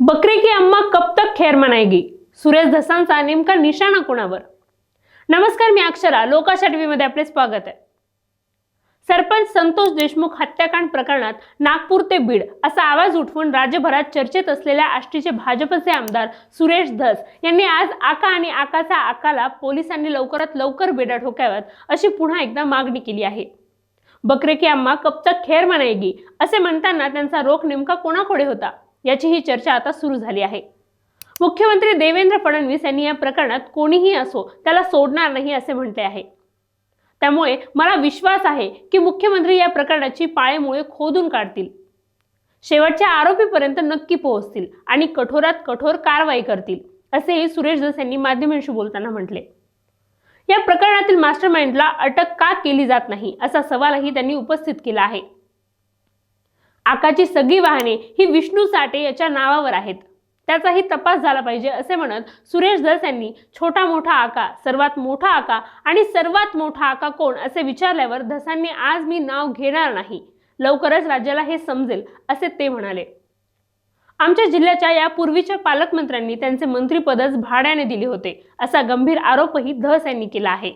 बकरे की अम्मा कब तक खैर मनाएगी? सुरेश धसांचा नेमका निशाणा कोणावर? नमस्कार मी अक्षरा. लोकाशा टीव्हीमध्ये आपले स्वागत आहे. सरपंच संतोष देशमुख हत्याकांड प्रकरणात नागपूर ते बीड असा आवाज उठवून राज्यभरात चर्चेत असलेल्या आष्टीचे भाजपचे आमदार सुरेश धस यांनी आज आका आणि आकाचा आकाला पोलिसांनी लवकरात लवकर बेडा ठोकाव्यात अशी पुन्हा एकदा मागणी केली आहे. बकरे की अम्मा कब तक खेर म्हणायगी असे म्हणताना त्यांचा रोख नेमका कोणाकडे होता? याची ही चर्चा आता सुरू झाली आहे. मुख्यमंत्री देवेंद्र फडणवीस यांनी या प्रकरणात कोणीही असो त्याला सोडणार नाही असे म्हटले आहे. त्यामुळे मला विश्वास आहे की मुख्यमंत्री या प्रकरणाची पाळेमुळे खोदून काढतील. शेवटच्या आरोपीपर्यंत नक्की पोहोचतील आणि कठोरात कठोर कारवाई करतील असेही सुरेश दस यांनी माध्यमांशी बोलताना म्हटले. या प्रकरणातील मास्टरमाइंडला अटक का केली जात नाही असा सवालही त्यांनी उपस्थित केला आहे. आकाची सगळी वाहने ही विष्णू साठे याच्या नावावर आहेत. त्याचाही तपास झाला पाहिजे असे म्हणत सुरेश धस यांनी छोटा मोठा आका सर्वात मोठा आका आणि सर्वात मोठा आका कोण असे विचारल्यावर धसांनी आज मी नाव घेणार नाही. लवकरच राज्याला हे समजेल असे ते म्हणाले. आमच्या जिल्ह्याच्या या पूर्वीच्या पालकमंत्र्यांनी त्यांचे मंत्रिपदच भाड्याने दिले होते असा गंभीर आरोपही धस यांनी केला आहे.